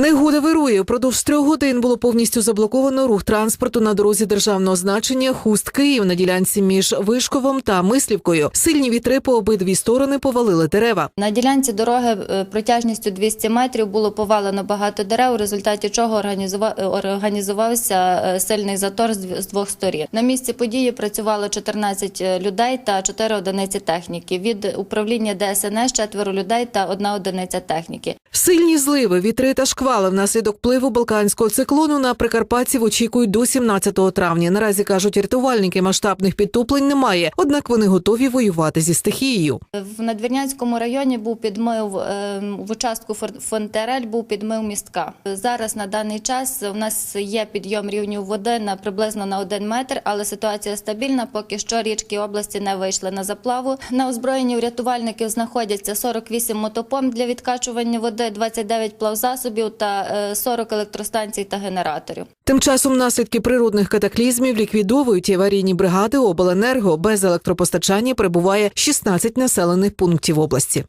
Негода вирує. Впродовж трьох годин було повністю заблоковано рух транспорту на дорозі державного значення Хуст Київ на ділянці між Вишковом та Мислівкою. Сильні вітри по обидві сторони повалили дерева. На ділянці дороги е, протяжністю 200 метрів було повалено багато дерев, у результаті чого е, організувався е, сильний затор з двох сторін. На місці події працювало 14 людей та 4 одиниці техніки. Від управління ДСНС четверо людей та одна одиниця техніки. Сильні зливи, вітри та шквали внаслідок пливу балканського циклону на прикарпатців очікують до 17 травня. Наразі кажуть рятувальники, масштабних підтоплень немає, однак вони готові воювати зі стихією. В Надвірнянському районі був підмив е, в участку Фонтерель був підмив містка. Зараз на даний час у нас є підйом рівню води на приблизно на один метр, але ситуація стабільна. Поки що річки області не вийшли на заплаву. На озброєнні у рятувальників знаходяться 48 мотопомп для відкачування води, 29 плавзасобів та е, 40 електростанцій та генераторів. Тим часом наслідки природних катаклізмів ліквідовують аварійні бригади обленерго без електропостачання прибуває 16 населених пунктів області.